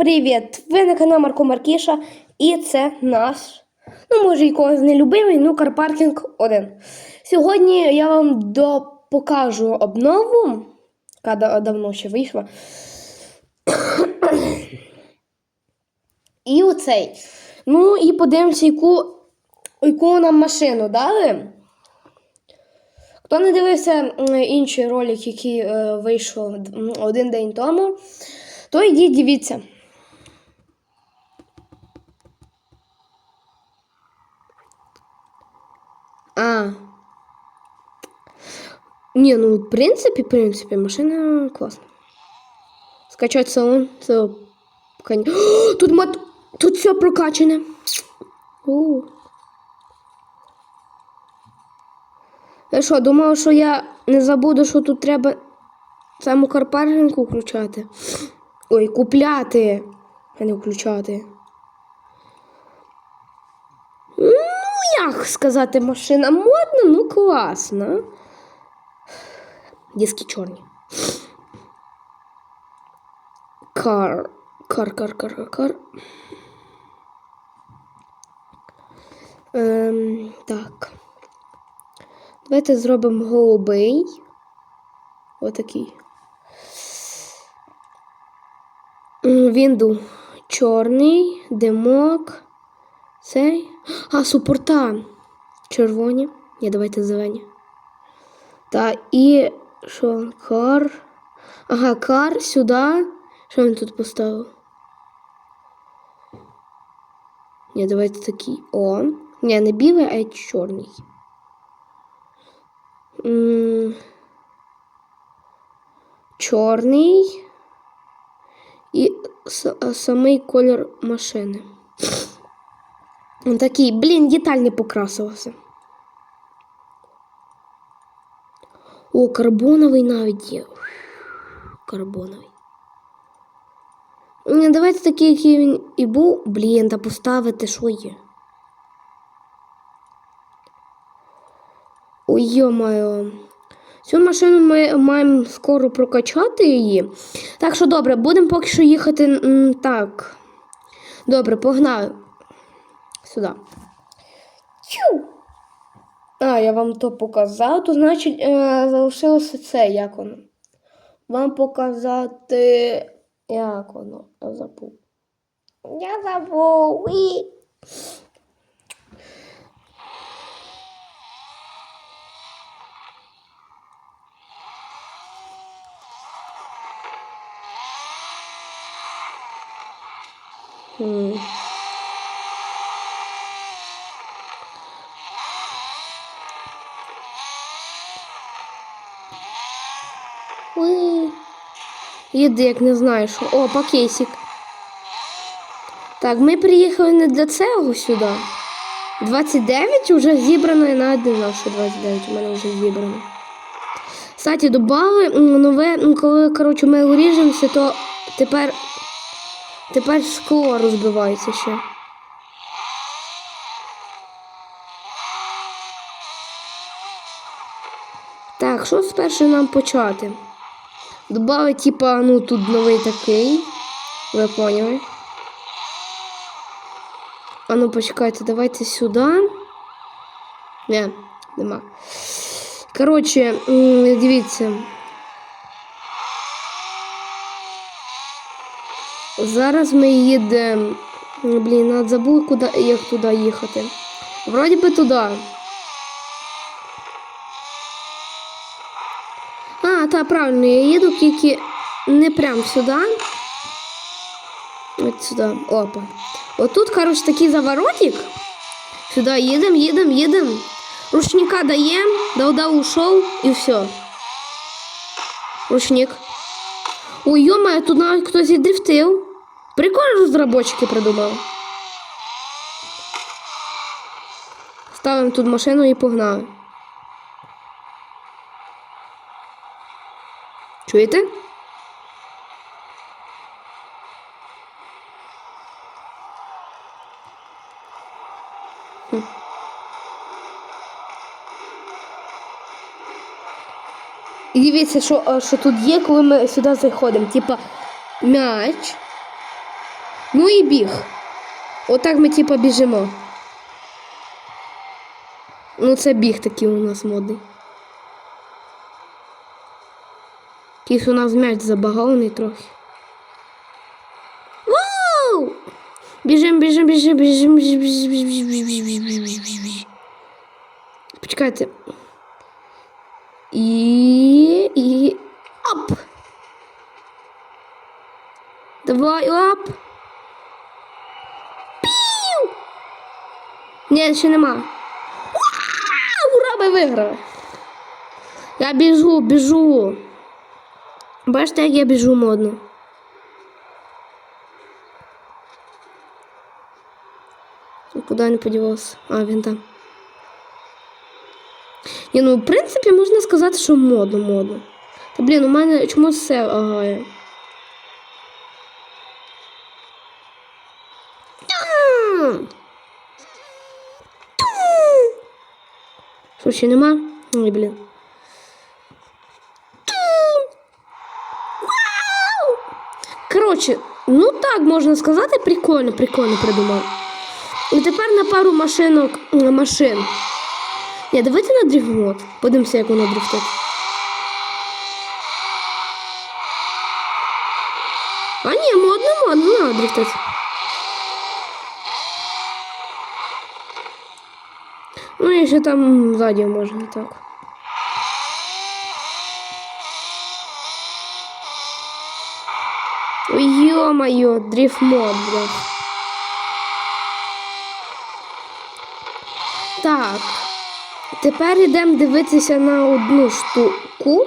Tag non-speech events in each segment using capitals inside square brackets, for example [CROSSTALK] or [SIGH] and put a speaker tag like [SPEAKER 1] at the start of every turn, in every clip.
[SPEAKER 1] привіт! Ви на каналі Марко Маркіша, і це наш, ну може і когось не любимий, ну Карпаркінг 1. Сьогодні я вам до покажу обнову, яка да- давно ще вийшла. і оцей. Ну і подивимося, яку, яку нам машину дали. Хто не дивився інший ролик, який е, вийшов один день тому, то йдіть дивіться. А. Ні, ну, в принципі, в принципі, машина класна. Скачать салон, це. кон- О, [GASPS] Тут мат... Тут все прокачане. У. Я що, думала, що я не забуду, що тут треба саму карпаржинку включати. [GASPS] Ой, купляти, а не включати. Ну, як сказати, машина модна, ну класна. Диски чорні. Кар. Кар, кар, кар, кар, кар. Ем, так. Давайте зробимо голубий. Отакий. Вінду чорний, димок. Цей. А, супорта. Червоні. Ні, давайте зелені. Та і що? Кар. Ага, кар сюди. Що він тут поставив? Ні, давайте такий. О. Ні, не білий, а й чорний. М, Чорний і самий колір машини. Он такий, блін, деталь не покрасилася. О, карбоновий навіть є. Карбоновий. Давайте такий, який він і був. Блін, та поставити, що є. Ой, йо-моє. Цю машину ми маємо скоро прокачати її. Так що добре, будемо поки що їхати. Так. Добре, погнали. Сюди. Чу. А, я вам то показав, то значить е, залишилося це, як воно. Вам показати. Як воно? Я забув. Я забув. Уї. Хм. Їди, як не знаєш. О, пакесик. Так, ми приїхали не для цього сюди. 29 вже зібрано, навіть не знав, що 29 у мене вже зібрано. Кстати, додали нове, коли коротше, ми його ріжемося, то тепер, тепер скло розбивається ще. Так, що спершу нам почати? Добавить, типа, ну тут новий такий. Ви поняли? А ну почекайте, давайте сюди. Не, нема. Коротше, дивіться. Зараз ми їдемо. Блін, надо забув, куди, як туди їхати. Вроді би туди. А, та правильно, я їду тільки не прям сюди. От сюди. Опа. От тут, коротше, такий заворотик. Сюди їдемо, їдемо, їдемо. Ручника даємо, дав ушов і все. Ручник. Ой, йома, тут навіть хтось і дрифтив. Прикольно розробники придумали. Ставимо тут машину і погнали. Чуєте? І дивіться, що, е, що тут є, коли ми сюди заходимо. Типа м'яч. Ну і біг. Отак ми типа біжимо. Ну, це біг такий у нас модний. Якийсь у нас м'яч забагований трохи. Вау! Біжим, біжим, біжим, біжим, біжим, біжим, біжим, біжим, біжим. Почекайте. І. і. Оп! Давай, оп! Піу! Ні, ще нема. Ура, ми виграли! Я біжу, біжу. Бачите, як я біжу модно. Куди не подівався? А, він там. Ні, ну, в принципі, можна сказати, що модно, модно. Та блін, у мене чомусь все агає. Що, нема? Ой, блін. Коротше, ну так можна сказати, прикольно, прикольно придумав. І тепер на пару машинок м, машин. Ні, давайте на дрифмод. Подивимося, як воно дрифтить. А ні, модно, модно, надо дрифтить. Ну і ще там ззаді можна так. Ё-моё, дрифт блядь. Так. Тепер йдемо дивитися на одну штуку.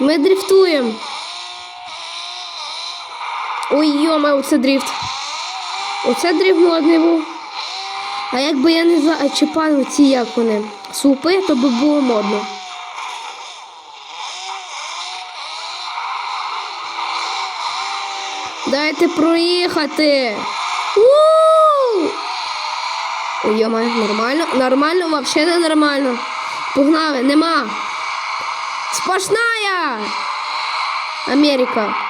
[SPEAKER 1] Ми дрифтуємо. Ой, йома, оце дрифт. Оце дрифт модний був. А якби я не зачіпав ці як вони супи, то би було модно. Дайте проїхати. Ой, йома, нормально, нормально, вообще не нормально. Погнали, нема. Сплошная! Америка.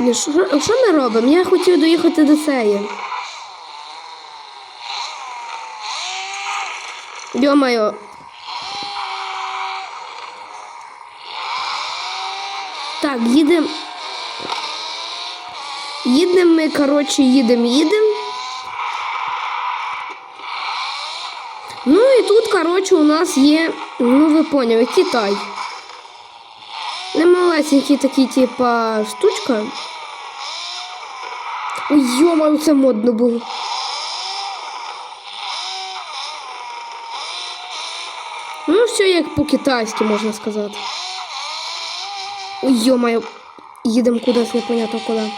[SPEAKER 1] Блін, Що, що ми робимо? Я хотів доїхати до цієї. Ё-моё. Так, їдемо. Їдемо ми, коротше, їдемо, їдемо. Ну і тут, коротше, у нас є, ну ви поняли, Китай. Не малесенький такий, типа, штучка. Ой, йома, це модно було. Ну, все як по-китайськи, можна сказати. Ой, йо-моє, їдемо кудись непонятно куди.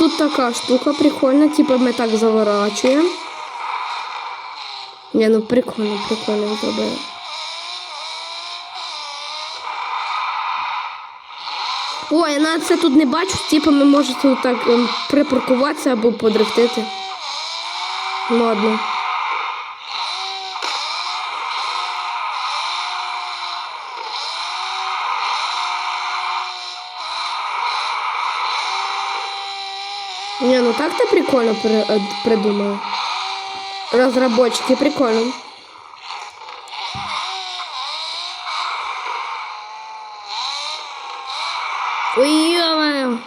[SPEAKER 1] Тут така штука прикольна, типу ми так заворачуємо. Не, ну прикольно, прикольно зробили. Ой, я навіть це тут не бачу, типу ми можемо тут так ем, припаркуватися або подрифтити. Ладно. Не, ну так-то прикольно при, е, придумали. Разработчики прикольно. Ой, ё-моё.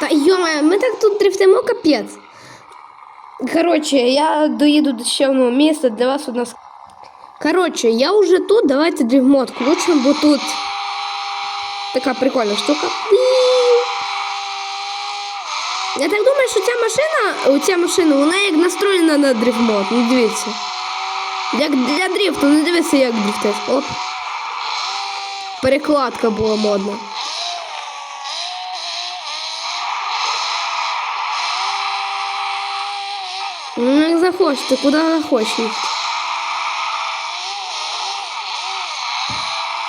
[SPEAKER 1] Та ё-моё, ми так тут дрифтимо капець. Коротше, я доїду до ще одного місця для вас у нас. Коротше, я вже тут, давайте дрифмод включимо, бо тут Такая прикольная штука. Я так думаю, что у тебя машина, у тебя машина, у нее настроена на дрифмод. Ну дивіться. Як для дрифта не ну, дивіться, як дрифтить. Оп. Перекладка була модна. Ну, як захочете, куди хочете.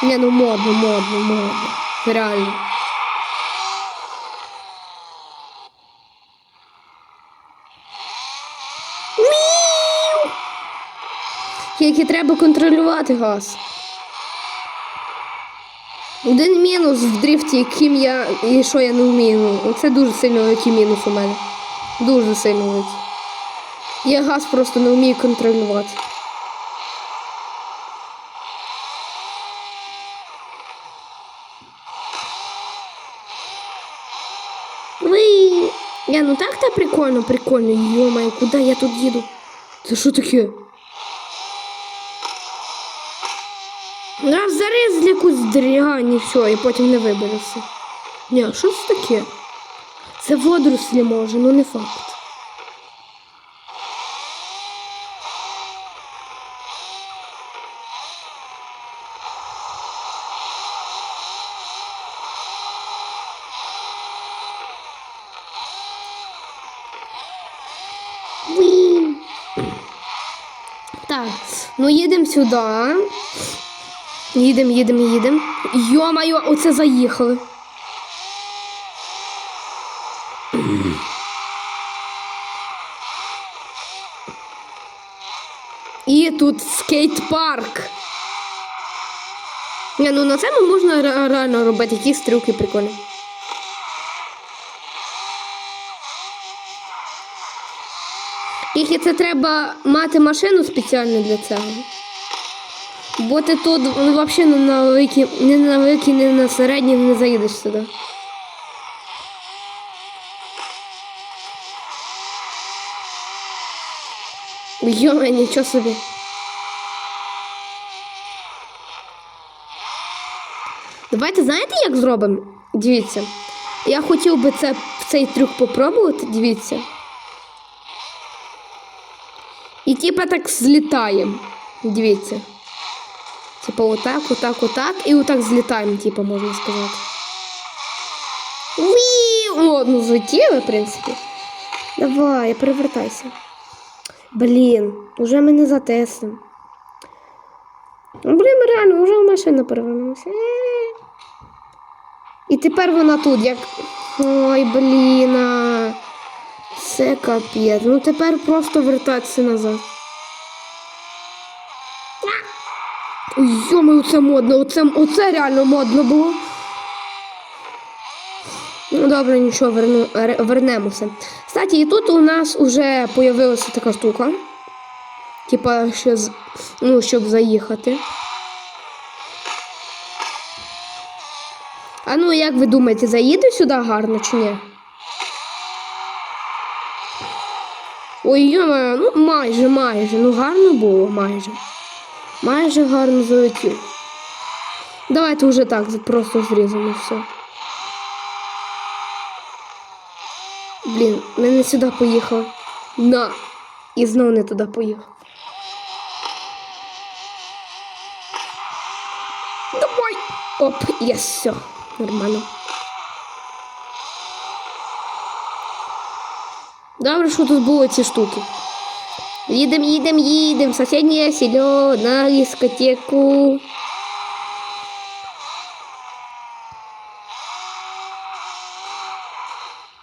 [SPEAKER 1] Не, ну модно, модно, модно. Реально. Тільки треба контролювати газ. Один мінус в дрифті, яким я і що я не вмію. Ну, Це дуже сильно великий мінус у мене. Дуже сильно великий. Я газ просто не вмію контролювати. Ви. Я ну так то прикольно, прикольно. Ё-моё, куда я тут їду? Це що таке? Нам зарезали якусь дрянь і все, і потім не виберешся. Ні, що це таке? Це водорослі може, ну не факт. Уі. Так, ну їдемо сюди. Їдемо, їдемо, їдемо. Йо-моє, оце заїхали. І тут скейт-парк. Ну на цьому можна реально робити якісь трюки прикольні. Тільки це треба мати машину спеціальну для цього. Бо ти тут ну, взагалі не на великі, не на великі, не на середні не заїдеш сюди. Йоме, нічого собі. Давайте знаєте, як зробимо? Дивіться. Я хотів би це, цей трюк попробувати, дивіться. І типа так злітаємо. Дивіться. Типа отак, отак, отак. І отак злітаємо, типа, можна сказати. Уі! О, ну злетіли, в принципі. Давай, перевертайся. Блін, уже ми не затеснемо. Ну, блін, реально, вже машина перевернулася. Е. І тепер вона тут, як. Ой, блін. Це капець. Ну тепер просто вертатися назад. Ой, оце модно, оце, оце реально модно було. Ну добре, нічого, верну, вернемося. Кстати, і тут у нас вже появилася така штука. Типа, що ну, щоб заїхати. А ну, як ви думаєте, заїду сюди гарно чи ні? Ой, йома, ну майже, майже. Ну гарно було, майже. Майже гарно залетів. Давайте вже так просто зрізаємо все. Блін, ми не сюди поїхав. На. І знов не туди поїхав. Давай! Оп, єс, все. Нормально. Добре, що тут були ці штуки. Їдем, їдем, їдем. Сусіднє село на дискотеку.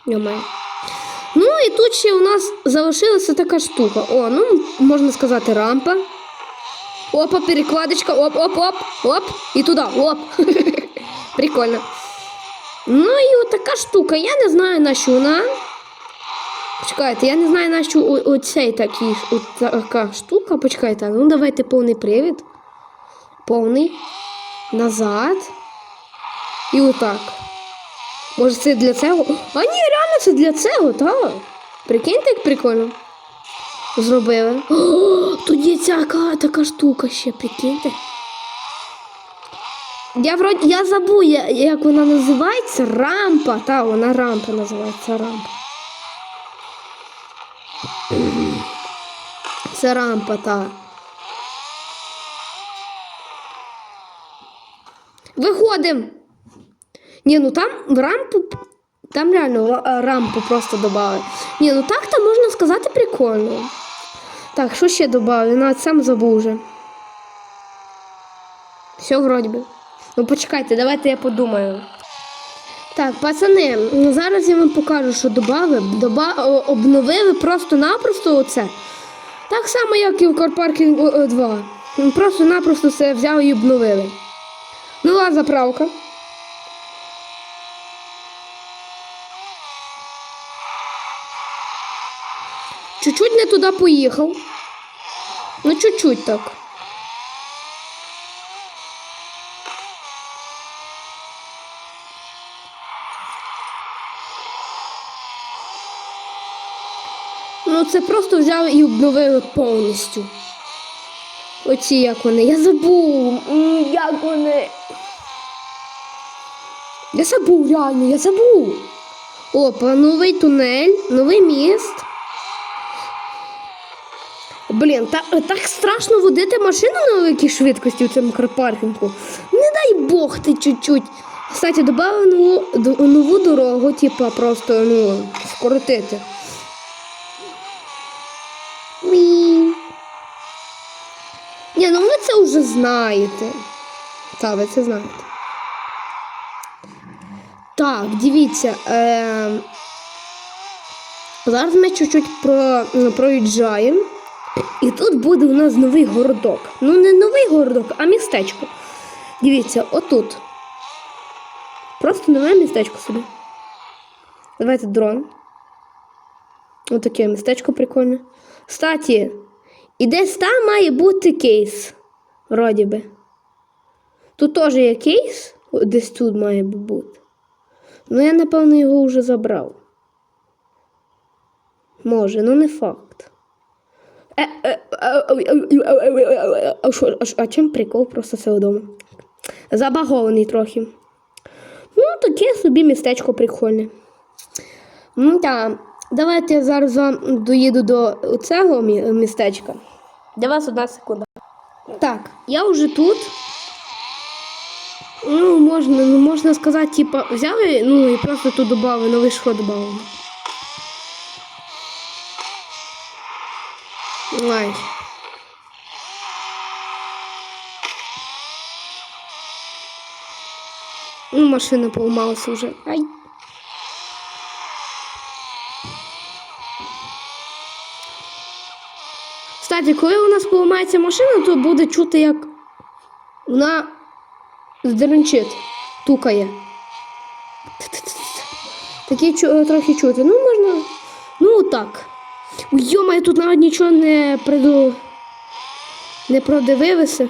[SPEAKER 1] Немає. Ну і тут ще у нас залишилася така штука. О, ну можна сказати, рампа. Опа, перекладочка, оп, оп, оп, оп, і туди, оп. [LAUGHS] Прикольно. Ну і от така штука. Я не знаю, на що вона. Почекайте, я не знаю, на що оцей такий, от така штука. Почекайте, ну давайте повний привід. Повний. Назад. І отак. Може це для цього? А ні, реально це для цього, так. Прикиньте, як прикольно. Зробили. О, тут є ця ка- така штука ще, прикиньте. Я вроді я забув, як вона називається. Рампа. Та, вона рампа називається рампа. Це рампа, та. Виходимо. Ні, ну там рампу. Там реально рампу просто додали. Ні, ну так то можна сказати прикольно. Так, що ще додав? Я навіть сам забув вже. Все вроді би. Ну почекайте, давайте я подумаю. Так, пацани, ну, зараз я вам покажу, що додав. Доба... Обновили просто-напросто оце. Так само, як і в Карпаркінгу 2. Просто-напросто все взяли і обновили. Нова заправка. Чуть-чуть не туди поїхав. Ну, чуть-чуть так. Ну, це просто взяли і обновили повністю. Оці як вони. Я забув. Як вони. Я забув, реально, я забув. Опа, новий тунель, новий міст. Блін, так, так страшно водити машину на великій швидкості в цьому карпаркінгу. Не дай Бог ти чуть-чуть. Кстати, додали нову, нову дорогу, типа просто ну, скоротити. Уі. Ні, ну ви це вже знаєте. Так, ви це знаєте. Так, дивіться. Е... Зараз ми чуть-чуть про... проїжджаємо. І тут буде у нас новий городок. Ну, не новий городок, а містечко. Дивіться, отут. Просто нове містечко собі. Давайте дрон. Отаке містечко прикольне. Кстати, і десь там має бути кейс. Вроді би. Тут теж є кейс, десь тут має бути. Ну, я, напевно, його вже забрав. Може, ну не факт. Е, е, е, е, е, е, е, е, а чим прикол просто це вдома? Забагований трохи. Ну, таке собі містечко прикольне. Ну так, давайте я зараз вам доїду до цього містечка. Для вас одна секунда. Так, я вже тут. Ну, можна, ну, можна сказати, типа, взяли, ну і просто тут додали, новий що додали. Ай. Ну, машина поламалася вже. Ай. Кстати, коли у нас поламається машина, то буде чути, як вона здеренчить, тукає. Такі трохи чути. Ну, можна. Ну, так. Йома, я тут навіть нічого не приду. Не продивилися,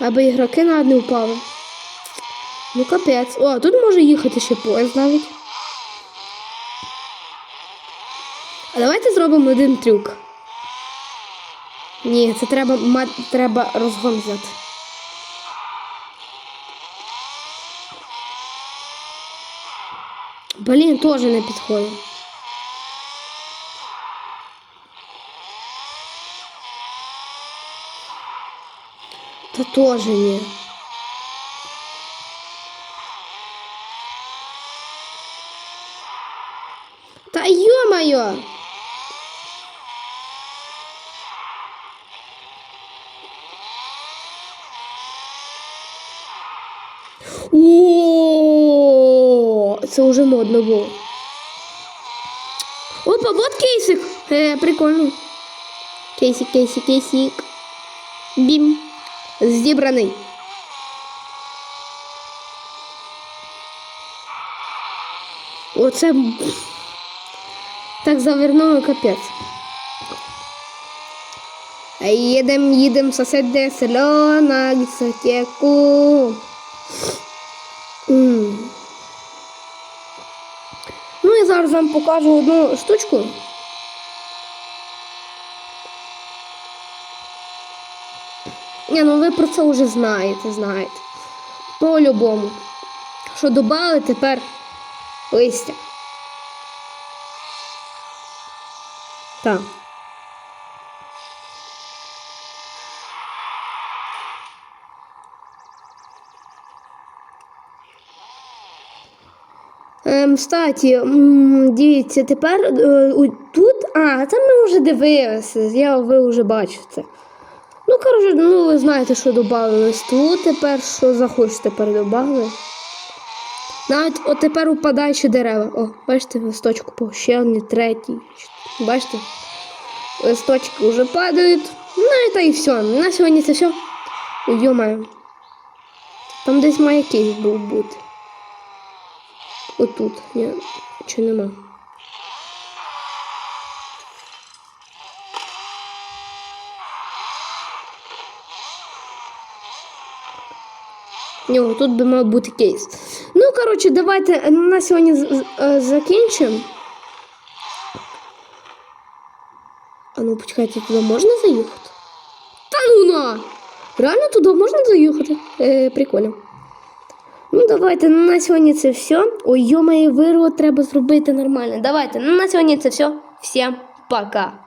[SPEAKER 1] аби ігроки навіть не впали. Ну, капець. О, тут може їхати ще поїзд навіть. А давайте зробимо один трюк. Ні, це треба, ма- треба розгон взяти. Блін, теж не підходить. Та теж ні. Та ё-моё! О, це вже модно було. Опа, вот кейсик. Е, прикольно. Кейсик, кейсик, кейсик. Бім. Зібраний. Оце так завернуло капець. Їдем, їдем в сусіднє село на дискотеку. М. І зараз вам покажу одну штучку. Ні, ну ви про це вже знаєте, знаєте. По-любому. Що додали тепер листя. Так. Ем, Кстати, дивіться, тепер е, тут. А, це ми вже дивилися. Я ви вже бачите. Ну, коротше, ну ви знаєте, що додавалось тут тепер, що захочете передобавили. Навіть от тепер упадаючі дерева. О, бачите, листочку по ще одні, третій. Бачите? Листочки вже падають. Ну і та і все. На сьогодні це все. Йомаю. Там десь кейс був бути. Отут. Ні, чи нема. Ні, тут би мав бути кейс. Ну, коротше, давайте на сьогодні е, закінчимо. А ну, почекайте, туди можна заїхати? Та ну на! Реально туди можна заїхати? Е, прикольно. Ну, давайте на сьогодні це все. Ой, йомає, вирво треба зробити нормально. Давайте, ну на сьогодні це все. Всім пока.